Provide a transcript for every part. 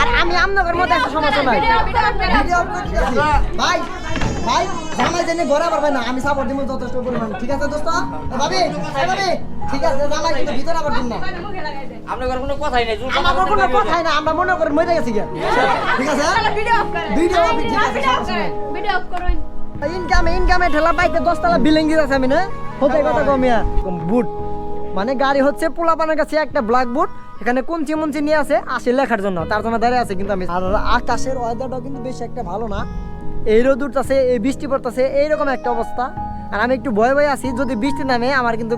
আর আমি আপনাদের মধ্যে একটা সমস্যা নাই। ভাই ভাই জামাই জেনে ঘরে পারবে না আমি সাপোর্ট দিব যথেষ্ট পরিমাণ। ঠিক আছে দোস্ত? ভাবি ঠিক আছে জামাই কিন্তু ভিতরে আবার দিন না। আপনার কোনো কথাই নেই আমার কোনো কথাই না আমরা মনে করি মরে গেছি গিয়া। ঠিক আছে? ভিডিও অফ ঠিক আছে সমস্যা নাই। ইনকামে ইনকামে ঠেলা বাইকে দশতলা বিল্ডিং দিতেছে আমি না? হতে কথা কমিয়া বুট। মানে গাড়ি হচ্ছে পোলাপানের কাছে একটা ব্ল্যাক বুট এখানে কুঞ্চি মুঞ্চি নিয়ে আছে, আসে লেখার জন্য। তার জন্য দাঁড়িয়ে আছে কিন্তু আমি। আর আকাশের ওয়েদারটাও কিন্তু বেশি একটা ভালো না। এই রোদ উঠতেছে, এই বৃষ্টি পড়তেছে, এইরকম একটা অবস্থা। আর আমি একটু ভয় ভয় আছি, যদি বৃষ্টি নামে, আমার কিন্তু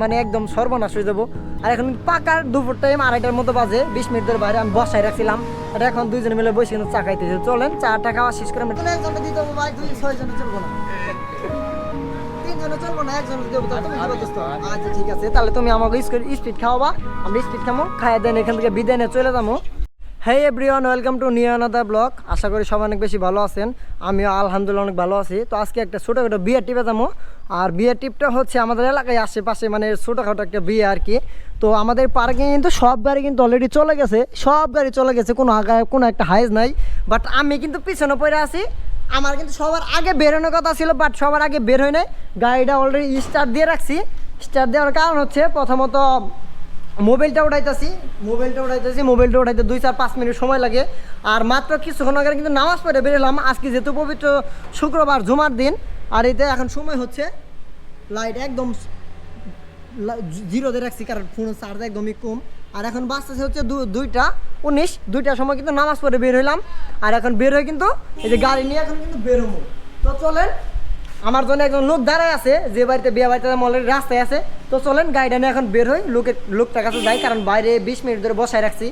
মানে একদম সর্বনাশ হয়ে যাব। আর এখন পাকার দুপুর টাইম আড়াইটার মতো বাজে, বিশ মিনিট ধরে বাইরে আমি বসায় রাখছিলাম। আর এখন দুইজনে মিলে বসে কিন্তু চা চলেন, চাটা খাওয়া শেষ করে দিতে হবে দুই চলবো না চলবো না একজনে দেবো। আচ্ছা ঠিক আছে। তাহলে তুমি আমাকে স্পিড খাওয়াবা আমরা স্পিড খামো খাইয়া দেন এখান থেকে বিদায় নিয়ে চলে যাব হ্যাঁ everyone welcome to new another blog আশা করি সবাই অনেক বেশি ভালো আছেন। আমিও আলহামদুলিল্লাহ অনেক ভালো আছি। তো আজকে একটা ছোটোখাটো বিয়ের টিপে যাব আর বিয়ের টিপটা হচ্ছে আমাদের এলাকায় আশেপাশে মানে ছোটোখাটো একটা বিয়ে আর কি। তো আমাদের পার্কে কিন্তু সব গাড়ি কিন্তু অলরেডি চলে গেছে। সব গাড়ি চলে গেছে। কোনো কোনো একটা হাইজ নাই। বাট আমি কিন্তু পিছনে পড়ে আছি। আমার কিন্তু সবার আগে বেরোনোর কথা ছিল বাট সবার আগে বের হয় নাই। গাড়িটা অলরেডি স্টার্ট দিয়ে রাখছি। স্টার্ট দেওয়ার কারণ হচ্ছে, প্রথমত, মোবাইলটা উঠাইতেছি। মোবাইলটা উঠাইতেছি, মোবাইলটা উঠাইতে দুই চার পাঁচ মিনিট সময় লাগে। আর মাত্র কিছুক্ষণ আগে কিন্তু নামাজ পড়ে বেরোলাম আজকে যেহেতু পবিত্র শুক্রবার, জুমার দিন, আর এতে এখন সময় হচ্ছে লাইট একদম জিরোতে রাখছি, কারণ ফোনের চার্জ একদমই কম। আর এখন বাঁচতেছে হচ্ছে দুইটা উনিশ। দুইটার সময় কিন্তু নামাজ পড়ে বের হইলাম। আর এখন বের হয়ে কিন্তু এই যে গাড়ি নিয়ে এখন কিন্তু বের হব। তো চলেন, আমার জন্য একজন লোক দাঁড়ায় আছে, যে বাড়িতে বিয়ে বাড়িতে অলরেডি রাস্তায় আছে। তো চলেন, গাড়িটা নিয়ে এখন বের হই। লোকের লোকটার কাছে যাই, কারণ বাইরে বিশ মিনিট ধরে বসায় রাখছি।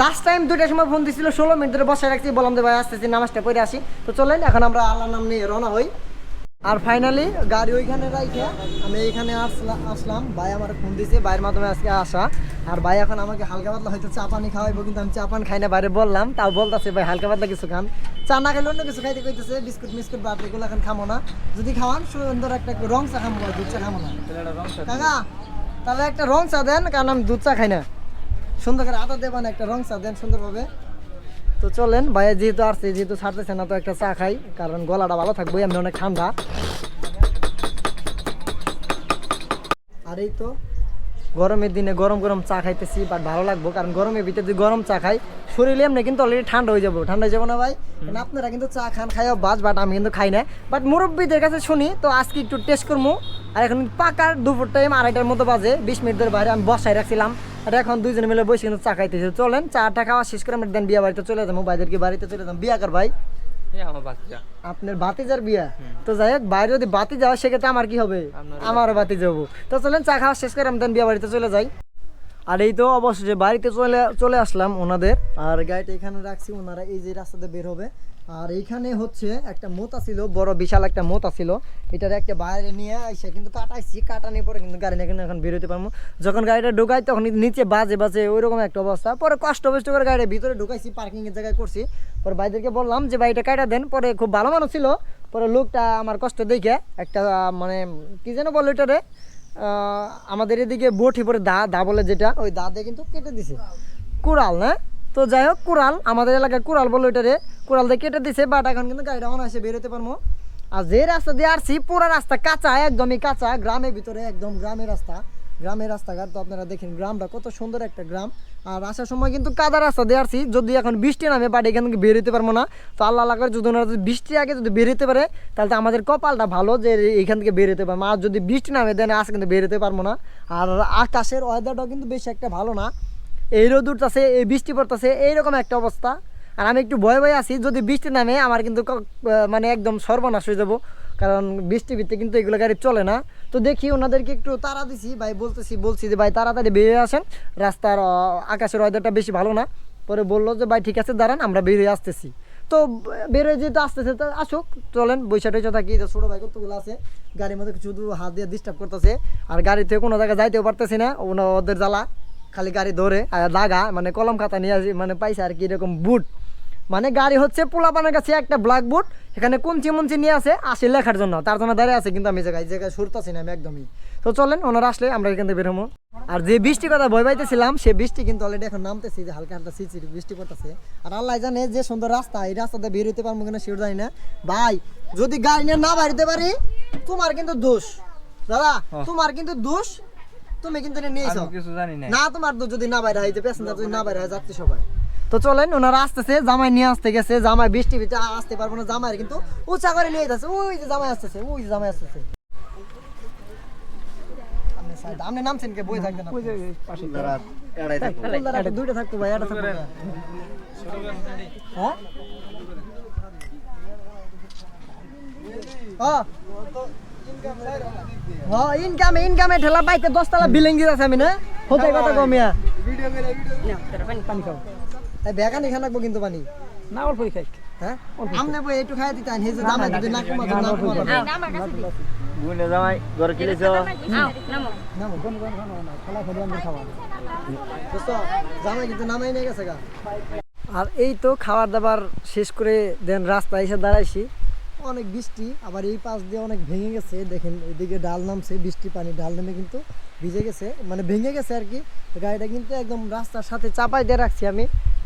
জাস্ট টাইম দুইটার সময় ফোন দিছিল, ষোলো মিনিট ধরে বসায় রাখছি। বললাম যে, ভাই, আসতেছি, নামাজটা পড়ে আসি। তো চলেন, এখন আমরা আল্লাহ নাম নিয়ে রওনা হই। আর ফাইনালি গাড়ি ওইখানে রাইখে আমি এইখানে আসলা আসলাম। ভাই আমার ফোন দিছে, ভাইয়ের মাধ্যমে আজকে আসা। আর ভাই এখন আমাকে হালকা পাতলা হয়তো চা পানি খাওয়াইবো, কিন্তু আমি চা পান খাই না বাইরে বললাম, তাও বলতেছে, ভাই, হালকা পাতলা কিছু খান। চা না খেলে অন্য কিছু খাইতে কইতেছে, বিস্কুট, মিস্কুট বাদ এগুলো এখন খামো না। যদি খাওয়ান, সুন্দর একটা রং চা খামো, দুধ চা খামো না। কাকা, তাহলে একটা রং চা দেন, কারণ আমি দুধ চা খাই না। সুন্দর করে আদা দেবেন একটা রং চা দেন, সুন্দরভাবে। তো চলেন ভাইয়া যেহেতু আসছে যেহেতু ছাড়তেছে না তো একটা চা খাই কারণ গলাটা ভালো থাকবে এমনি অনেক ঠান্ডা। আর এই তো গরমের দিনে গরম গরম চা খাইতেছি বাট ভালো লাগবো কারণ গরমের ভিতরে যদি গরম চা খাই শরীরে এমনি কিন্তু অলরেডি ঠান্ডা হয়ে যাব। ঠান্ডা হয়ে যাব না ভাই? আপনারা কিন্তু চা খান খাইও বাজ বাট আমি কিন্তু খাই না। বাট মুরব্বীদের কাছে শুনি তো আজকে একটু টেস্ট করব আর এখন পাকার দুপুর টাইম আড়াইটার মতো বাজে বিশ মিনিট ধরে বাইরে আমি বসায় রাখছিলাম। আর এখন দুইজনে মিলে বসে কিন্তু চা খাইতেছি। চলেন চাটা খাওয়া শেষ করে আমরা দেন বিয়া বাড়িতে চলে যাব। ভাইদেরকে বাড়িতে চলে যাব। বিয়া কর ভাই? আমার আপনার বাতিজার বিয়া? তো যাই হোক বাইরে যদি বাতি যাওয়া সেক্ষেত্রে আমার কি হবে? আমারও বাতি যাব তো চলেন চা খাওয়া শেষ করে আমি দেন বিয়া বাড়িতে চলে যাই। আর এই তো অবশেষে বাড়িতে চলে চলে আসলাম ওনাদের। আর গাড়িটা এখানে রাখছি ওনারা এই যে রাস্তাতে বের হবে। আর এইখানে হচ্ছে একটা মোতা ছিল বড় বিশাল একটা মোতা ছিল এটার একটা বাইরে নিয়ে এসে কিন্তু কাটাইছি কাটানোর পরে কিন্তু গাড়ি নিয়ে কিন্তু এখন বেরোতে পারব। যখন গাড়িটা ঢুকাই তখন নিচে বাজে বাজে ওই রকম একটা অবস্থা। পরে কষ্ট বেষ্ট করে গাড়ির ভিতরে ঢুকাইছি পার্কিং এর জায়গায় করছি। পরে ভাইদেরকে বললাম যে ভাইটা কাটা দেন। পরে খুব ভালো মানুষ ছিল। পরে লোকটা আমার কষ্ট দেখে একটা মানে কি যেন বলে এটারে আমাদের এদিকে বটি পরে দা দা বলে যেটা, ওই দা দিয়ে কিন্তু কেটে দিছে। কুড়াল, না? তো যাই হোক, কুড়াল, আমাদের এলাকায় কুড়াল বলে ওইটারে কুড়াল দিয়ে কেটে দিছে বাট এখন কিন্তু গাড়িটা অনায়াসে বেরোতে পারব। আর যে রাস্তা দিয়ে আসছি, পুরো রাস্তা কাঁচা, একদমই কাঁচা, গ্রামের ভিতরে একদম গ্রামের রাস্তা। গ্রামের রাস্তাঘাট তো আপনারা দেখেন, গ্রামটা কত সুন্দর একটা গ্রাম। আর আসার সময় কিন্তু কাদা রাস্তা দিয়ে আসছি, যদি এখন বৃষ্টি নামে বাট এখান থেকে বেরোতে পারব না। তো আল্লাহ আল্লাহ করে যদি ওনারা যদি বৃষ্টি আগে যদি বেরোতে পারে, তাহলে তো আমাদের কপালটা ভালো যে এখান থেকে বেরোতে পারব। আর যদি বৃষ্টি নামে, দেন আজ কিন্তু বেরোতে পারব না। আর আকাশের ওয়েদারটাও কিন্তু বেশি একটা ভালো না। এই রোদ উঠতেছে, এই বৃষ্টি পড়তেছে, এইরকম একটা অবস্থা। আর আমি একটু ভয় ভয় আছি, যদি বৃষ্টি নামে আমার কিন্তু মানে একদম সর্বনাশ হয়ে যাব। কারণ বৃষ্টি ভিত্তি কিন্তু এগুলো গাড়ি চলে না। তো দেখি ওনাদেরকে একটু তাড়া দিছি, ভাই বলতেছি, বলছি যে, ভাই, তাড়াতাড়ি বেরিয়ে আসেন। রাস্তার আকাশের ওয়েদারটা বেশি ভালো না। পরে বলল যে, ভাই, ঠিক আছে, দাঁড়ান, আমরা বেরিয়ে আসতেছি। তো, বেরোয় যেহেতু আসতেছে, তো আসুক, চলেন, বৈশা টৈশা থাকি যে ছোটো ভাই কতগুলো আছে, গাড়ির মধ্যে শুধু হাত দিয়ে ডিস্টার্ব করতেছে। আর গাড়ি থেকে কোনো জায়গায় যাইতেও পারতেছি না ওদের জ্বালা। খালি গাড়ি ধরে আর লাগা মানে কলম খাতা নিয়ে আসি মানে পাইছে আর কি এরকম বুট মানে গাড়ি হচ্ছে পোলাপানের কাছে একটা ব্ল্যাক বুট এখানে কুঞ্চি মুঞ্চি নিয়ে আছে আসে লেখার জন্য। তার জন্য দাঁড়িয়ে আছে কিন্তু আমি জায়গায় জায়গায় সরতেছি না আমি একদমই। তো চলেন ওনারা আসলে আমরা এখান থেকে বেরোবো আর যে বৃষ্টি কথা ভয় পাইতেছিলাম সে বৃষ্টি কিন্তু অলরেডি এখন নামতেছি যে হালকা হালকা সিচি বৃষ্টি পড়তেছে। আর আল্লাহ জানে যে সুন্দর রাস্তা এই রাস্তাতে বের হইতে পারব কিনা শিওর জানি না। ভাই যদি গাড়ি নিয়ে না বাড়িতে পারি তোমার কিন্তু দোষ। দাদা তোমার কিন্তু দোষ। তুমি কিন্তু নিয়েছো কিছু জানি না না তোমার যদি না বাইরে হয় যে প্যাসেঞ্জার যদি না বাইরে হয় যাত্রী সবাই। তো চলেন ওনারা আসতেছে জামাই নিয়ে আসতে গেছে জামাই বৃষ্টি ভিতরে আসতে পারব না জামাই কিন্তু উঁচা করে নিয়ে যাচ্ছে। ওই যে জামাই আসতেছে ওই যে জামাই আসতেছে। আপনি নামছেন কে? বই থাকবেন। দুইটা থাকতো ভাই একটা থাকতো হ্যাঁ? হ্যাঁ হ্যাঁ ইনকামে ইনকামে ঠেলা বাইতে দশতলা বিল্ডিং দিতেছে আমি না হতে কথা কমিয়া পানি খাও রাখব কিন্তু পানি না অল্প খাই হ্যাঁ আমনে বই একটু খাই দিতেন হে যে জামাই যদি না কমা না কমা গুনে জামাই ঘরে কিলেছ নামো কোন কোন খানো খালা খালি আমি খাওয়া দোস্ত জামাই কিন্তু নামাই নিয়ে গেছে গা আর এই তো খাবার দাবার শেষ করে দেন রাস্তায় এসে দাঁড়াইছি অনেক বৃষ্টি, আবার এই পাশ দিয়ে অনেক ভেঙে গেছে। দেখেন, এদিকে ডাল নামছে, বৃষ্টি পানি, ডাল নামে কিন্তু ভিজে গেছে মানে ভেঙে গেছে আর কি। গাড়িটা কিন্তু একদম রাস্তার সাথে চাপাই দিয়ে রাখছি আমি,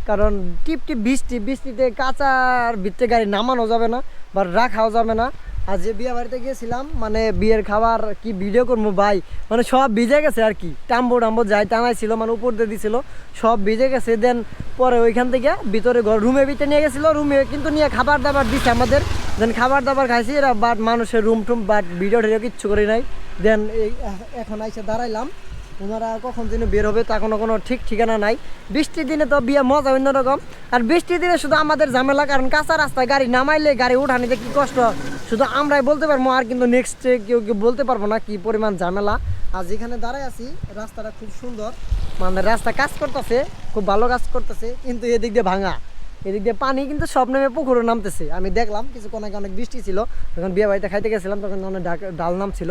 কারণ টিপ টিপ বৃষ্টি, বৃষ্টিতে কাঁচার ভিতরে গাড়ি নামানো যাবে না বা রাখাও যাবে না। আর যে বিয়ে বাড়িতে গিয়েছিলাম মানে বিয়ের খাবার কি ভিডিও করব ভাই? মানে সব ভিজে গেছে আর কি। টাম্বো টাম্বো যাই টানাইছিল মানে উপর দিয়ে দিছিল, সব ভিজে গেছে। দেন পরে ওইখান থেকে ভিতরে ঘর রুমে ভিতরে নিয়ে গেছিল রুমে কিন্তু নিয়ে খাবার দাবার দিছে আমাদের। দেন খাবার দাবার খাইছি, এরা বাট মানুষের রুম টুম বাট ভিডিও টিডিও কিচ্ছু করি নাই। দেন এখন আইসে দাঁড়াইলাম। ওনারা কখন যেন বের হবে তা কোনো কোনো ঠিক ঠিকানা নাই। বৃষ্টির দিনে তো বিয়ে মজা অন্যরকম আর বৃষ্টির দিনে শুধু আমাদের ঝামেলা, কারণ কাঁচা রাস্তায় গাড়ি নামাইলে গাড়ি উঠানিতে কি কষ্ট। শুধু আমরাই বলতে পারব, আর কিন্তু নেক্সট কেউ কেউ বলতে পারব না কি পরিমাণ ঝামেলা। আর যেখানে দাঁড়ায় আছি, রাস্তাটা খুব সুন্দর। মানে রাস্তা কাজ করতেছে, খুব ভালো কাজ করতেছে, কিন্তু এদিক দিয়ে ভাঙা। এদিক দিয়ে পানি কিন্তু সব নেমে পুকুরে নামতেছে। আমি দেখলাম, কিছুক্ষণ আগে অনেক বৃষ্টি ছিল, যখন বিয়ে বাড়িতে খাইতে গেছিলাম, তখন অনেক ডাল নাম ছিল।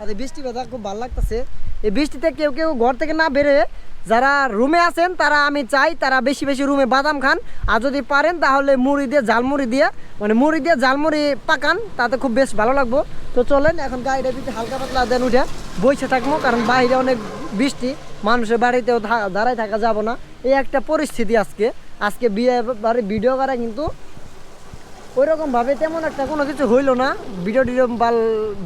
আর এই বৃষ্টি বাদা খুব ভালো লাগতেছে। এই বৃষ্টিতে কেউ কেউ ঘর থেকে না বেরে যারা রুমে আছেন তারা আমি চাই তারা বেশি বেশি রুমে বাদাম খান। আর যদি পারেন তাহলে মুড়ি দিয়ে, ঝালমুড়ি দিয়ে মানে মুড়ি দিয়ে ঝালমুড়ি পাকান, তাতে খুব বেশ ভালো লাগবো। তো চলেন, এখন গাড়িটা পিছিয়ে হালকা পাতলা দেন উঠে বইসে থাকব, কারণ বাইরে অনেক বৃষ্টি, মানুষের বাড়িতেও দাঁড়ায় থাকা যাব না। এই একটা পরিস্থিতি আজকে। আজকে বিয়ে বাড়ি ভিডিও করা কিন্তু ওই রকম তেমন একটা কোনো কিছু হইল না। ভিডিও টিডিও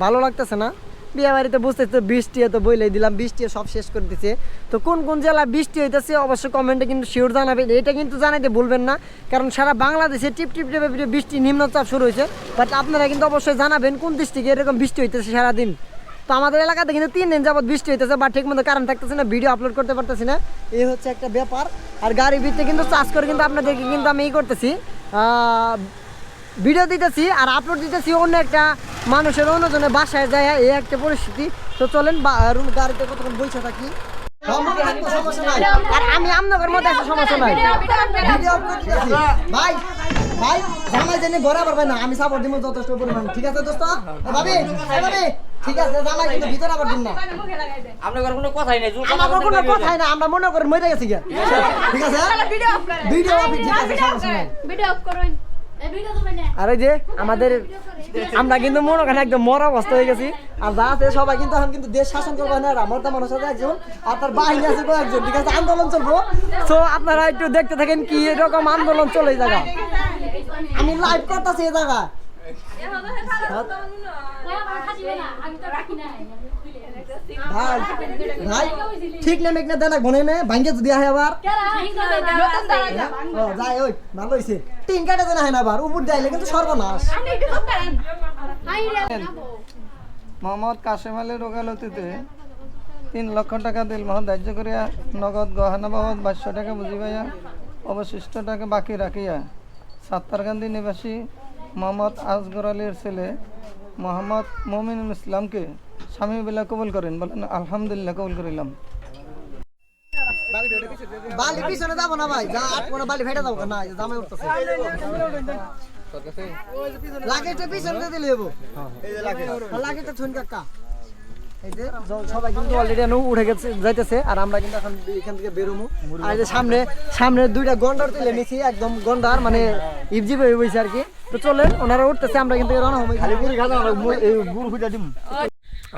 ভালো লাগতেছে না। বিয়ে বাড়িতে বুঝতে তো বৃষ্টি তো বইলেই দিলাম বৃষ্টি সব শেষ করে দিচ্ছে তো কোন কোন জেলায় বৃষ্টি হইতেছে অবশ্যই কমেন্টে কিন্তু শিওর জানাবেন, এটা কিন্তু জানাইতে ভুলবেন না, কারণ সারা বাংলাদেশে টিপ টিপ টিপে বৃষ্টি নিম্নচাপ শুরু হয়েছে বাট আপনারা কিন্তু অবশ্যই জানাবেন কোন ডিস্ট্রিক্টে এরকম বৃষ্টি হইতেছে সারাদিন। তো আমাদের এলাকাতে কিন্তু তিন দিন যাবত বৃষ্টি হইতেছে বা ঠিক মতো কারণ থাকতেছে না ভিডিও আপলোড করতে পারতেছি না। এই হচ্ছে একটা ব্যাপার, আর গাড়ি ভিতরে কিন্তু চার্জ করে কিন্তু আপনাদেরকে কিন্তু আমি ই করতেছি ভিডিও দিতেছি, আর আপলোড দিতেছি অন্য একটা মানুষের অন্যজনের বাসায় যায় এই একটা পরিস্থিতি। তো চলেন রুম গাড়িতে কতক্ষণ বসে থাকি? সমস্যা নাই আর আমি আপনাদের মধ্যে একটা সমস্যা নাই। ভাই ভাই জামাই জেনে বরাবর ভাই না আমি সাপোর্ট দিব যথেষ্ট পরিমাণ। ঠিক আছে দোস্ত? ভাবি ভাবি ঠিক আছে জামাই কিন্তু ভিতরে আবার দিন না। আপনার ঘরে কোনো কথাই নাই জোর আমার কোনো কথাই না আমরা মনে করে মরে গেছি ঠিক আছে? ভিডিও অফ ভিডিও অফ ঠিক আছে ভিডিও অফ করুন এই ভিডিও তো আর এই যে আমাদের আমরা কিন্তু মনে করেন একদম মরা অবস্থা হয়ে গেছি। আর যা আছে সবাই কিন্তু এখন কিন্তু দেশ শাসন করবে না আমার তো মানুষ আছে একজন আর তার বাহিনী আছে কয়েকজন ঠিক আছে আন্দোলন চলবো। তো আপনারা একটু দেখতে থাকেন কি এরকম আন্দোলন চলে এই জায়গা আমি লাইভ করতেছি এই জায়গা ভাই ভাই ঠিক না দেনা বনে নে ভাঙ্গে যদি আহে আবার। কেরা? নতুন দাঁড়া ও যাই ওই ভালো হইছে। তিন কাটে দেনা হয় না আবার উপর যাইলে কিন্তু সর্বনাশ। মোহাম্মদ কাশেম আলীর ওকালতিতে তিন লক্ষ টাকা দিল। মহৎ ধার্য করিয়া নগদ গহনা বাবদ বাইশশো টাকা বুঝি পাইয়া অবশিষ্ট টাকা বাকি রাখিয়া সাত্তারকান্দি নিবাসী মোহাম্মদ আসগর আলীর ছেলে মোহাম্মদ মমিনুল ইসলামকে স্বামী বেলা কবুল করেন বলেন আলহামদুলিল্লাহ কবুল করিলাম বালি পিছনে যাব না ভাই যা আট কোনা বালি ফেটে যাব। না জামাই উঠতেছে। লাগেজটা পিছনে দিয়ে দিলে যাব লাগেজটা ছুন কাকা। এই যে জ- সবাই কিন্তু অলরেডি উঠে গেছে যাইতেছে আর আমরা কিন্তু এখন এখান থেকে বেরোমু। আর যে সামনে সামনে দুইটা গন্ডার তুলে নিছি একদম গন্ডার মানে ইবজিব হয়ে বইছে আর কি। তো চলেন ওনারা উঠতেছে আমরা কিন্তু রওনা হব খালি পুরি খাওয়া গুড় ফুটা দিম।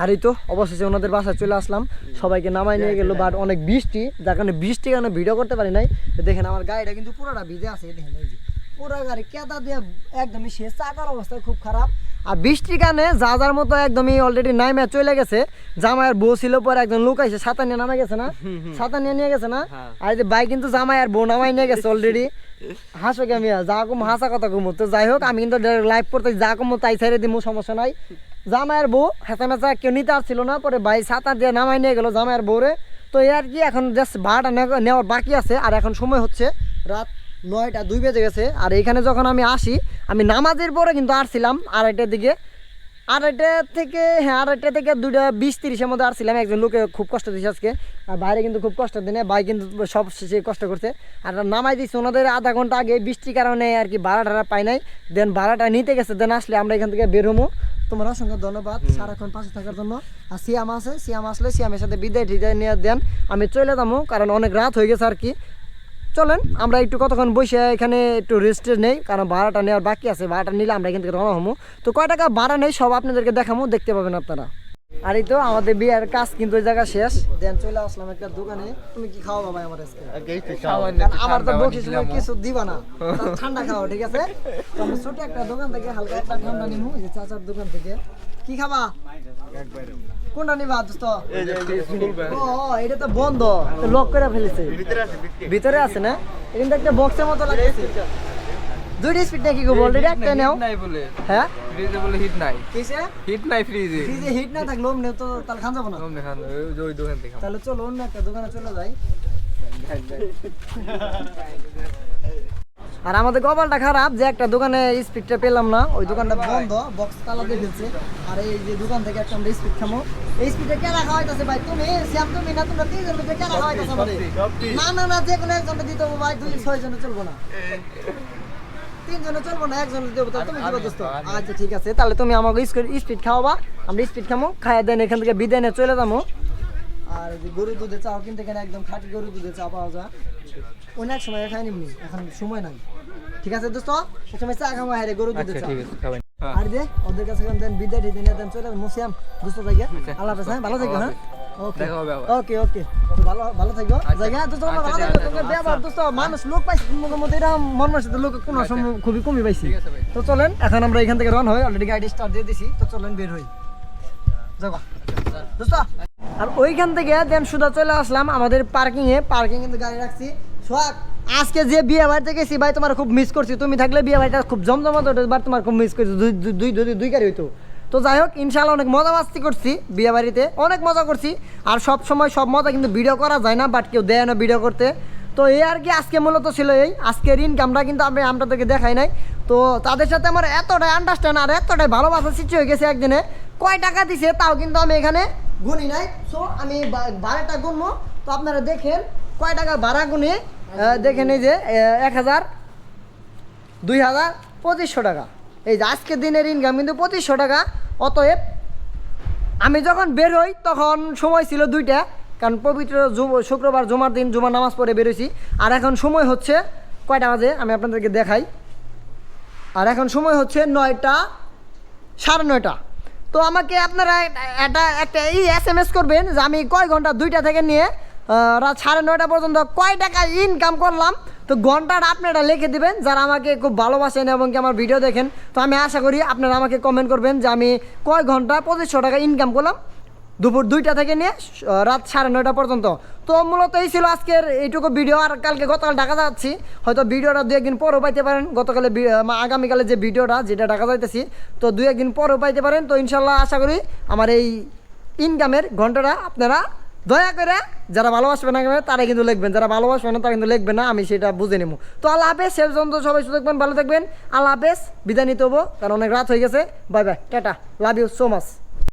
আর এই তো অবশেষে ওনাদের বাসায় চলে আসলাম। সবাইকে নামাই নিয়ে গেলো বাট অনেক বৃষ্টি। যার কারণে বৃষ্টি কারণে ভিডিও করতে পারি নাই। দেখেন আমার গাড়িটা কিন্তু পুরোটা ভিজে আছে দেখেন এই যে। পুরো গাড়ি কেদা দিয়ে একদমই শেষ চাকার অবস্থা খুব খারাপ। আর বৃষ্টির কারণে যা যার মতো একদমই অলরেডি নাইমে চলে গেছে। জামাইয়ের বউ ছিল পরে একজন লোক আইসে ছাতা নিয়ে নামে গেছে না? ছাতা নিয়ে নিয়ে গেছে না? আর এই যে বাইক কিন্তু জামাই আর বউ নামাই নিয়ে গেছে অলরেডি হাসো কে আমি? যা কম হাসা কথা কমো। তো যাই হোক, আমি কিন্তু লাইভ করতে যা কমো তাই ছেড়ে দিমু, সমস্যা নাই। জামাইয়ের বউ হেঁচা মেচা কেউ নিতে আসছিল না, পরে ভাই ছাতা দিয়ে নামাই নিয়ে গেল জামাইয়ের বউরে। তো এই আর কি, এখন জাস্ট ভাড়াটা নেওয়া- নেওয়ার বাকি আছে, আর এখন সময় হচ্ছে রাত নয়টা, দুই বেজে গেছে। আর এখানে যখন আমি আসি, আমি নামাজের পরে কিন্তু আসছিলাম আড়াইটার দিকে। আড়াইটা থেকে হ্যাঁ আড়াইটা থেকে দুইটা বিশ তিরিশের মধ্যে আসছিলাম। একজন লোকে খুব কষ্ট দিয়েছে আজকে। আর বাইরে কিন্তু খুব কষ্ট দিনে ভাই কিন্তু সব শেষে কষ্ট করছে। আর নামাই দিচ্ছে ওনাদের আধা ঘণ্টা আগে বৃষ্টির কারণে আর কি ভাড়া টাড়া পাই নাই। দেন ভাড়াটা নিতে গেছে দেন আসলে আমরা এখান থেকে বের হব তোমার অসংখ্য ধন্যবাদ সারাক্ষণ পাশে থাকার জন্য। আর সিয়াম আছে সিয়াম আসলে সিয়ামের সাথে বিদায় টিদায় নিয়ে দেন। আমি চলে যাব কারণ অনেক রাত হয়ে গেছে আর কি। চলেন আমরা একটু কতক্ষণ বসে এখানে একটু রেস্ট নেই কারণ ভাড়াটা নেওয়ার বাকি আছে ভাড়াটা নিলে আমরা এখান থেকে রওনা হব। তো কয় টাকা ভাড়া নেই সব আপনাদেরকে দেখাবো দেখতে পাবেন আপনারা। আর এই তো আমাদের বিয়ের কাজ কিন্তু ওই জায়গা শেষ। দেন চলে আসলাম একটা দোকানে। তুমি কি খাওয়া বাবা আমার আজকে? আমার তো বকশিস কিছু দিবা না। ঠান্ডা খাও ঠিক আছে? তো আমরা ছোট একটা দোকান থেকে হালকা একটা ঠান্ডা নিমু এই যে চাচার দোকান থেকে। কি খাবা? কোনটা নিবা দোস্ত? ও এটা তো বন্ধ। লক করে ফেলেছে। ভিতরে আছে না? এখানে একটা বক্সের মতো লাগছে দুইটা স্পিড নাকি গো অলরেডি একটা নাও। নাই বলে। হ্যাঁ? ফ্রিজে বলে হিট নাই। কিসে হিট নাই ফ্রিজে ফ্রিজে হিট না থাকল অমনি তো তাহলে খান যাব না। ওই দোকান থেকে। তাহলে চলো অন্য একটা দোকানে চলে যাই। আর আমাদের কপালটা খারাপ যে একটা দোকানে স্পিডটা পেলাম না। ওই দোকানটা বন্ধ বক্স তালা দিয়ে ফেলছে। আর এই যে দোকান থেকে একটা আমরা স্পিড খামো। এই স্পিডে কেনা খাওয়াইতেছে ভাই? তুমি শ্যাম তুমি না তোমরা তিনজন মিলে কেনা খাওয়াইতেছে না না না যে কোনো একজনে দিতে হবে ভাই দুই ছয় জনে চলবো না। তিনজনে চলবো না একজনে দেবো তা তুমি কি আচ্ছা ঠিক আছে তাহলে তুমি আমাকে স্পিড খাওয়াবা আমরা স্পিড খামো খাইয়া দেন এখান থেকে বিদায় নিয়ে চলে যাব আর গরু দুধের চাও কিনতে একদম খাঁটি গরু দুধের চা পাওয়া যায়। অনেক সময় খাই নিমনি এখন সময় নাই। ঠিক আছে দোস্ত? সময় চা খাব হ্যাঁ গরু চা। খাবেন আর যে ওদের কাছে দেন বিদায় দিয়ে দিন দেন চলে মুসিয়াম দোস্ত জায়গা আল্লাহ হাফেজ হ্যাঁ? ভালো হ্যাঁ? ওকে। ওকে ওকে। ভালো ভালো থাকো। জায়গা তো তোমার ভালো তোমরা। দোস্ত মানুষ লোক পাইছি এরকম মন লোক কোনো খুবই কমই পাইছি। তো চলেন এখন আমরা এখান থেকে রন হই অলরেডি গাড়ি স্টার্ট দিয়ে দিছি। তো চলেন বের হই। যাবা দোস্ত আর ওইখান থেকে দেন সুদা চলে আসলাম আমাদের পার্কিং এ পার্কিং কিন্তু গাড়ি রাখছি। সোহাগ আজকে যে বিয়ে বাড়িতে গেছি, ভাই, তোমার খুব মিস করছি। তুমি থাকলে বিয়ে বাড়িটা খুব জমজমাত এবার তোমার খুব মিস করছি। দুই দুই- দুই দুই গাড়ি হইতো। তো যাই হোক ইনশাল্লাহ অনেক মজা মাস্তি করছি বিয়ে বাড়িতে। অনেক মজা করছি। আর সব সময় সব মজা কিন্তু ভিডিও করা যায় না বাট কেউ দেয় না ভিডিও করতে। তো এই আর কি, আজকে মূলত ছিল এই। আজকের ইনকামটা কিন্তু আমি আপনাদেরকে দেখাই নাই। তো তাদের সাথে আমার এতটাই আন্ডারস্ট্যান্ড আর এতটাই ভালোবাসা সৃষ্টি হয়ে গেছে একদিনে। কয় টাকা দিছে, তাও কিন্তু আমি এখানে গুনি নাই। সো আমি ভাড়াটা গুনবো। তো আপনারা দেখেন, কয় টাকা ভাড়া গুনে দেখেন এই যে এক হাজার, দুই হাজার, পঁচিশশো টাকা। এই যে আজকের দিনের ইনকাম কিন্তু পঁচিশশো টাকা। অতএব আমি যখন বের হই, তখন সময় ছিল দুইটা, কারণ পবিত্র শুক্রবার, জুমার দিন, জুমার নামাজ পড়ে বেরোছি আর এখন সময় হচ্ছে কয়টা বাজে? আমি আপনাদেরকে দেখাই। আর এখন সময় হচ্ছে নয়টা, সাড়ে নয়টা। তো আমাকে আপনারা একটা একটা এই এস এম এস করবেন যে আমি কয় ঘণ্টা দুইটা থেকে নিয়ে রাত সাড়ে নয়টা পর্যন্ত কয় টাকা ইনকাম করলাম? তো ঘন্টাটা আপনারা লিখে দেবেন, যারা আমাকে খুব ভালোবাসেন এবং কি আমার ভিডিও দেখেন। তো আমি আশা করি আপনারা আমাকে কমেন্ট করবেন যে আমি কয় ঘণ্টা পঁচিশশো টাকা ইনকাম করলাম দুপুর দুইটা থেকে নিয়ে রাত সাড়ে নয়টা পর্যন্ত। তো মূলত এই ছিল আজকের এইটুকু ভিডিও আর কালকে গতকাল ঢাকা যাচ্ছি। হয়তো ভিডিওটা দু একদিন পরও পাইতে পারেন। গতকালে আগামীকালে যে ভিডিওটা, যেটা ঢাকা যাইতেছি, তো দু একদিন পরও পাইতে পারেন। তো ইনশাল্লাহ আশা করি আমার এই ইনকামের ঘন্টাটা আপনারা দয়া করে যারা ভালোবাসবে না তারা কিন্তু লিখবেন। যারা ভালোবাসবে না, তারা কিন্তু লিখবে না, আমি সেটা বুঝে নেব। তো আল্লাহ হাফেজ সে পর্যন্ত সবাই সুযোগ পান ভালো থাকবেন। আল্লাহ হাফেজ, বিদায় নিতে হব, কারণ অনেক রাত হয়ে গেছে। Bye bye, tata love you so much